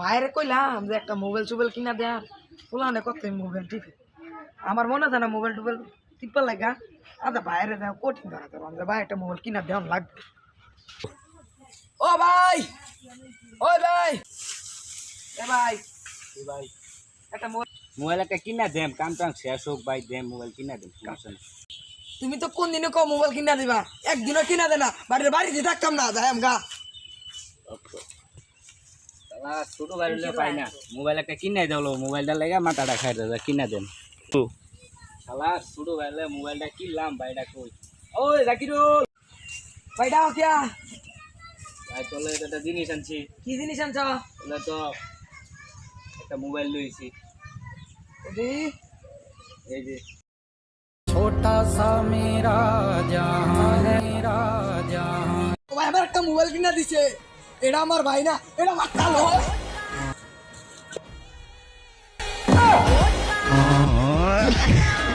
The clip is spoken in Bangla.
বাইরে কইলাম যে একটা মোবাইল টোবাইল কিনা দেয়ার পোলানে কত মোবাইল টিপে। আমার মনে হয় না মোবাইল টোবাইল টিপা লাগা। আদা বাইরে দেওয়া কঠিন ধরা তো আমরা ভাই একটা মোবাইল কিনা দেওয়া লাগবে। ও ভাই! ওই ভাই! এ ভাই! ভাই। একটা মোবাইল মোবাইল একটা কিনা দেম কাম টাম শেষ হোক ভাই দেম মোবাইল কিনা দেম। তুমি তো কোন দিনে কো মোবাইল কিনা দিবা? একদিনও কিনা দে না বাড়ির বাড়িতে থাকতাম না যাই গা শালা ছোট ভাই পাই না। মোবাইল একটা কিনে দিল মোবাইলটা লেগে মাথাটা খাই দাদা কিনা দেন। শালা ছোট ভাই মোবাইলটা কিনলাম ভাইটা কই? ওই জাকিরুল ভাই দাও কিয়া? ভাই তোলে একটা জিনিস আনছি। কি জিনিস আনছ? তোলে তো একটা মোবাইল লইছি এই যে। ও ভাই আমার একটা মোবাইল কিনা দিছে। এটা আমার ভাই না এটা আমার কালো